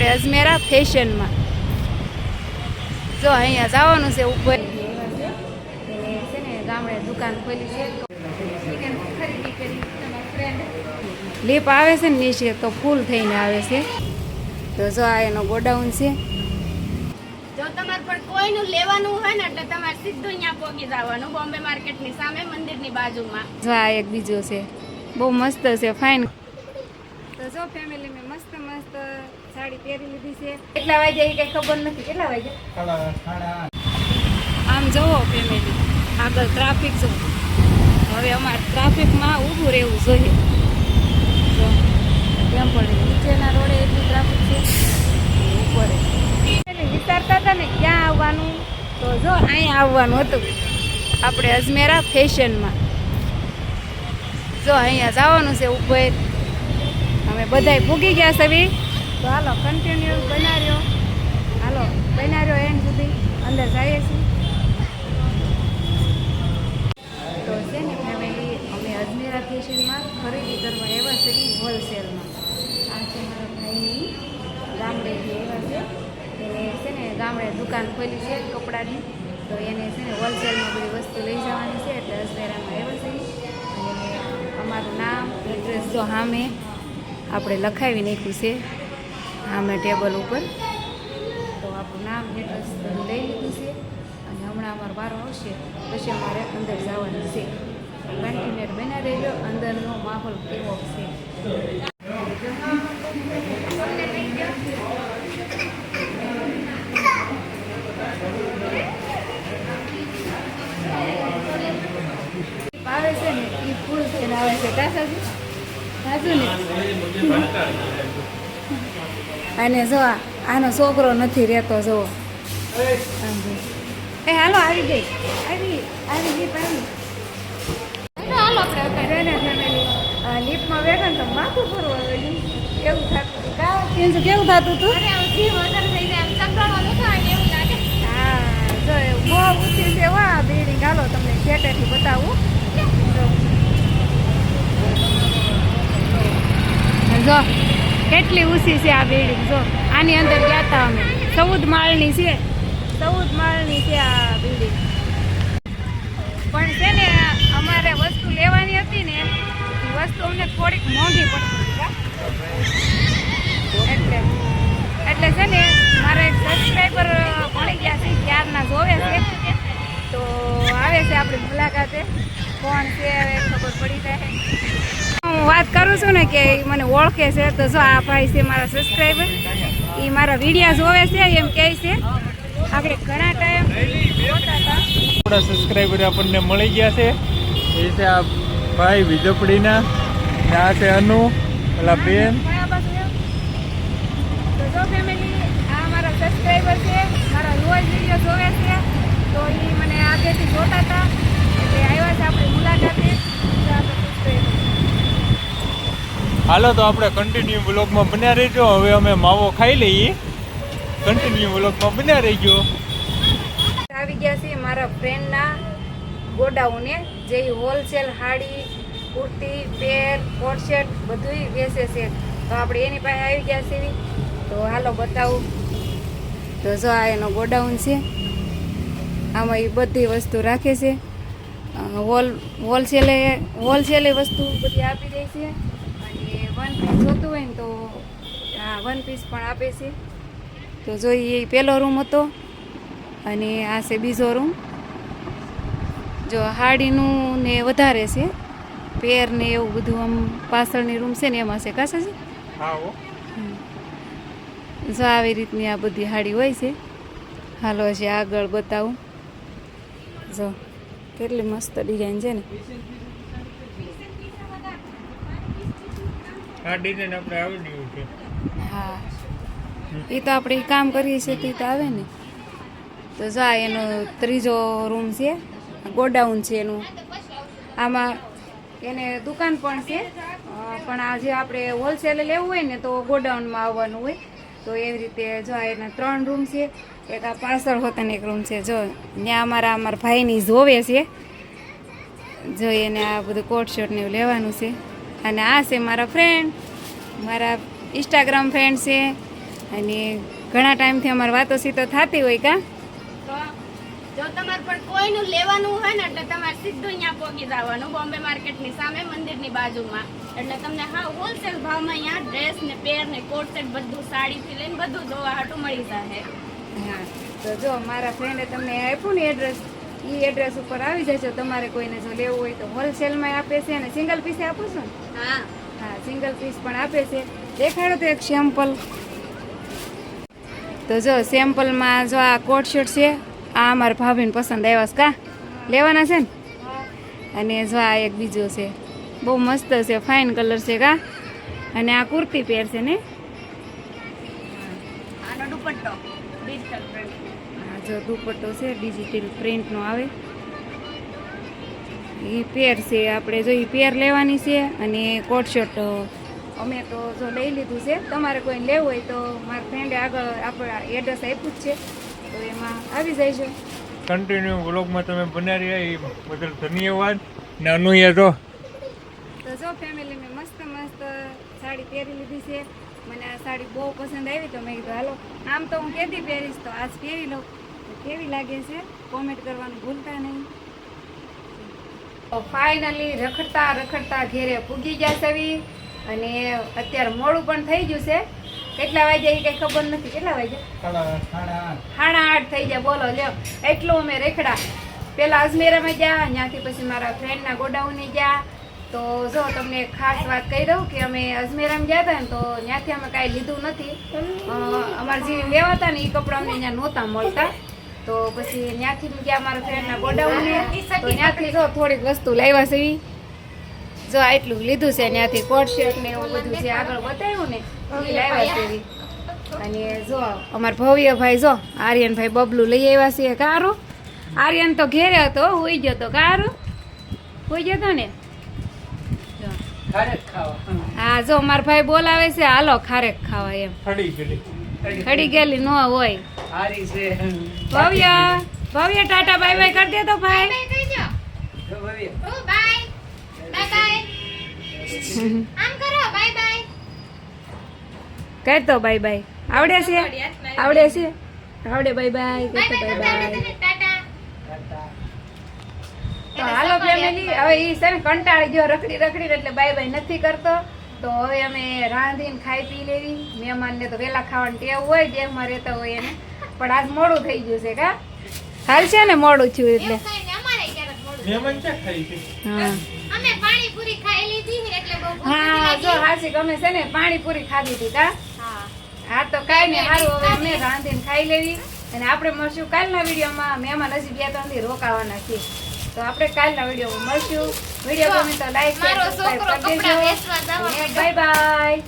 આપણે અજમેરા ફેશનમાં. જો અહીંયા જવાનું છે ઉપર. છે ને ગામડે દુકાન ખોલી છે. લીપ આવે છે ને નીચે તો ફૂલ થઈને આવે છે. તો જો આ એનો ગોડાઉન છે. જો તમારે પણ કોઈનું લેવાનું હોય ને એટલે તમારે સીધું અહીંયા પહોંચી જવાનું બોમ્બે માર્કેટની સામે મંદિરની બાજુમાં. જો આ એક બીજો છે. બહુ મસ્ત છે ફાઇન. તો જો ફેમિલી મેં મસ્ત મસ્ત સાડી પહેરી લીધી છે. કેટલા વાગ્યા એ કઈ ખબર નથી. કેટલા વાગ્યા? આમ જુઓ ફેમિલી આગળ ટ્રાફિક જો હવે અમારે ટ્રાફિકમાં ઊભું રહેવું જોઈએ. જો કેમ પડે? નીચેના રોડે એટલું ટ્રાફિક છે? ઉપર એટલે વિચારતા હતા ને ક્યાં આવવાનું? તો જો અહીંયા આવવાનું હતું. આપણે અજમેરા ફેશનમાં. જો અહીંયા જવાનું છે ઉપર અમે બધાય ભૂગી ગયા બી તો હાલો કન્ટિન્યુ બનાવ્યો. હાલો, બનાવ્યો એન્ડ સુધી. અંદર જઈએ છીએ. તો છે ને ફેમિલી અમે અજમેરા ફેશનમાં ખરીદી કરવા એવા છે હોલસેલમાં આ છે મારા ભાઈની ગામડેથી એવા છે. એને છે ને, ગામડે દુકાન ખોલી છે કપડાની. તો એને છે ને હોલસેલમાં બધી વસ્તુ લઈ જવાની છે. એટલે અજમેરામાં એવા છે અને અમારું નામ એડ્રેસ જો સામે આપણે લખાવી નાખ્યું છે. સામે ટેબલ ઉપર. તો આપણું નામ, એડ્રેસ લઈ લીધું છે. અને હમણાં અમારો વારો આવશે, પછી અમારે અંદર જવાનું છે. કન્ટિન્યુઅર બના રહેજો, અંદરનો માહોલ કેવો છે. આવે છે ને એ ફૂલ થઈને આવે છે. કાસાજી સાચું ને? અને જો આ- આનો છોકરો નથી રહેતો જો. એ હાલો આવી ગઈ. આવી આવી ગઈ પાછી હાલો આપણે લિફ્ટમાં બેઠા ને તો માથું ફરવા એવું થતું હતું? કા છે? કેવું થતું હતું? હા જો એ બહુ ઊંચી છે વા બિલ્ડિંગ. હાલો તમને સેટેથી બતાવું. જો. કેટલી ઊંચી છે આ બિલ્ડિંગ જો. આની અંદર ગયા હતા અમે. ચૌદ માળની છે. ચૌદ માળની છે આ બિલ્ડિંગ પણ છે ને, અમારે વસ્તુ લેવાની હતી ને વસ્તુ અમને થોડીક મોંઘી પડતી એટલે એટલે છે ને, મારા એક સબસ્ક્રાઈબર મળી ગયા છે ક્યારના જોવે છે. તો આવે છે આપણી મુલાકાતે. કોણ છે, હવે ખબર પડી જાય. વાત કરું છું ને કે એ મને ઓળખે છે તો જો આ ભાઈ છે મારા સબસ્ક્રાઈબર એ મારા વિડીયા જોવે છે એમ કહે છે. આપણે ઘણા ટાઈમ આપણા સબસ્ક્રાઈબર આપણને મળી ગયા છે. એ છે આ ભાઈ વિજપડીના આ છે અનુ પેલા બેન. તો ફેમિલી આ મારા સબસ્ક્રાઈબર છે મારા રોજ વીડિયો જોવે છે તો એ મને આગળથી જોતા હતા એટલે આવ્યા છે આપણી મુલાકાતે તો આપણે subscriber. હાલો, તો આપણે કન્ટિન્યુ બ્લોગમાં બન્યા રહીજો. હવે અમે માવો ખાઈ લઈએ. કન્ટિન્યુ બ્લોગમાં બન્યા રહીજો. આવી ગયા છે મારા ફ્રેન્ડના ગોડાઉને, જે હોલસેલ હાડી, કુર્તી, પેર કોટશેટ બધું વેચે છે. તો આપણે એની પાસે આવી ગયા છે તો હાલો, બતાવું. તો જો આ એનો ગોડાઉન છે. આમાં એ બધી વસ્તુ રાખે છે. હોલ હોલસેલે હોલસેલે વસ્તુ બધી આપી દે છે. વન પીસ જોતું હોય ને તો આ વન પીસ પણ આપે છે. તો જોઈએ એ પહેલો રૂમ હતો અને આ છે બીજો રૂમ જો હાડીનું ને વધારે છે પેર ને એવું બધું આમ પાછળની રૂમ છે ને એમાં છે કાશે છે? જો આવી રીતની આ બધી હાડી હોય છે. હાલો છે આગળ બતાવું. જો કેટલી મસ્ત ડિઝાઇન છે ને. આ ડિઝાઇન આપણે આવડ્યું છે હા. એ તો આપણે કામ કરીએ છીએ તે તો આવે ને. તો જા, એનો ત્રીજો રૂમ છે, ગોડાઉન છે એનું. આમાં એને દુકાન પણ છે. પણ આ જે આપણે હોલસેલે લેવું હોય ને તો ગોડાઉનમાં આવવાનું હોય. તો એવી રીતે જો એના ત્રણ રૂમ છે. એક આ પાછળ હોતાને એક રૂમ છે. જો, ત્યાં અમારા અમારા ભાઈની જોવે છે. જો એને આ બધું કોટ શર્ટ ને એવું લેવાનું છે. અને આ છે મારા ફ્રેન્ડ મારા ઇન્સ્ટાગ્રામ ફ્રેન્ડ છે. અને ઘણા ટાઈમથી અમારી વાતો સીતો થતી હોય કા? તો જો તમારે પણ કોઈનું લેવાનું હોય ને એટલે તમારે સીધું અહીંયા પહોંચી જવાનું. બોમ્બે માર્કેટની સામે મંદિરની બાજુમાં. એટલે તમને હા હોલસેલ ભાવમાં અહીંયા ડ્રેસ ને પેર ને કોટ સેટ બધું સાડીથી લઈને બધું જોવા હાટું મળી જશે હા તો જો મારા ફ્રેન્ડે તમને આપ્યું ને એડ્રેસ એ એડ્રેસ ઉપર આવી જશે તમારે કોઈને જો લેવું હોય તો હોલસેલમાં આપે છે અને સિંગલ પીસે આપો છો ને? હા. હા સિંગલ પીસ પણ આપે છે. દેખાડો તો એક સેમ્પલ તો જો સેમ્પલમાં જો આ કોટ શર્ટ છે આ અમારા ભાભીને પસંદ આવ્યા છે કા? લેવાના છે ને? અને જો આ એક બીજો છે. બહુ મસ્ત છે ફાઇન કલર છે કા? અને આ કુર્તી પહેરશે ને? આનો દુપટ્ટો ડિજિટલ પ્રિન્ટ જો દુપટ્ટો છે ડિજિટલ પ્રિન્ટનો આવે. એ પેર છે આપણે જો એ પેર લેવાની છે અને કોટ શર્ટ અમે તો જો લઈ લીધું છે. તમારે કોઈ લેવું હોય તો મારા ફ્રેન્ડે આગળ આપણા એડ્રેસ આપ્યું જ છે. તો એમાં આવી જાય છે. કન્ટિન્યુ વ્લોગમાં તમે બનાવી એ બદલ ધન્યવાદ. ને અનુયા તો. તો જો ફેમિલી મેં મસ્ત મસ્ત સાડી પહેરી લીધી છે. મને આ સાડી બહુ પસંદ આવી તો મેં કીધું હાલો આમ તો હું કેદી પહેરીશ તો આજ પહેરી લઉં. કેવી લાગે છે? કોમેન્ટ કરવાનું ભૂલતા નહીં. તો ફાઇનલી રખડતા રખડતા ઘેરે પૂગી ગયા સવી. અને અત્યારે મોડું પણ થઈ ગયું છે. કેટલા વાગ્યા એ કઈ ખબર નથી. કેટલા વાગ્યા? સાડા આઠ થઈ ગયા. બોલો લ્યો. એટલું અમે રેખડા. પેલા અજમેરામાં ગયા ત્યાંથી પછી મારા ફ્રેન્ડના ગોડાઉને ગયા. તો જો તમને ખાસ વાત કહી દઉં કે અમે અજમેરામાં ગયા હતા ને તો ત્યાંથી અમે કાંઈ લીધું નથી. અમારા જે લેવા હતા ને એ કપડાં અમને ત્યાં નહોતા મળતા. તો પછી ત્યાંથી ગયા મારા ફ્રેન્ડના ગોડાઉને તો ત્યાંથી જો થોડીક વસ્તુ લાવ્યા છે. જો આટલું લીધું છે ત્યાંથી કોટ શર્ટ ને એવું બધું જે આગળ બતાવ્યું ને એ લાવ્યા છે અને જો અમાર ભવ્યભાઈ જો આર્યન ભાઈ બબલું લઈ આવ્યા છે કારું આર્યન તો ઘેરે હતો હોઈ ગયો તો કારું હોઈ ગયો તો ને? જો. હા જો મારા ભાઈ બોલાવે છે હાલો ખારેક ખાવા એમ. ખડી ગયેલી નો ગયેલી ન હોય ભવ્ય ભવ્ય ટાટા બાય બાય કરી દે તો ભાઈ. Bye bye bye. આમ કરો બાય બાય. કર તો બાય બાય. આવડે છે? આવડે છે. આવડે બાય બાય. કર તો બાય બાય તો હાલો ફેમિલી હવે ઈ છે ને કંટાળી ગયો રખડી રખડી એટલે બાય બાય નથી કરતો. તો હવે અમે રાંધીને ખાઈ પી લેવી. મહેમાનને તો વહેલા ખાવાની ટેવ હોય જેમાં રહેતા હોય એને. પણ આજ મોડું થઈ ગયું છે કા? હાલ છે ને મોડું થયું એટલે. મહેમાન ક્યાં ખાઈ હા. અમે પાણીપુરી ખાઈ લીધી એટલે બહુ હા જો હાસી ગમે છે ને પાણીપુરી ખાધી હતી કા? હા. હા તો કાંઈ નહીં સારું હવે અમે રાંધીને ખાઈ લેવી. અને આપણે મળશું કાલના વિડીયોમાં. મહેમાન હજી બે ત્રણ દી રોકાવાના છે. તો આપણે કાલના વિડીયોમાં મળશું. વીડિયો ગમે તો લાઈક મારો છોકરો કપડાં વેચવા જવાનો બાય બાય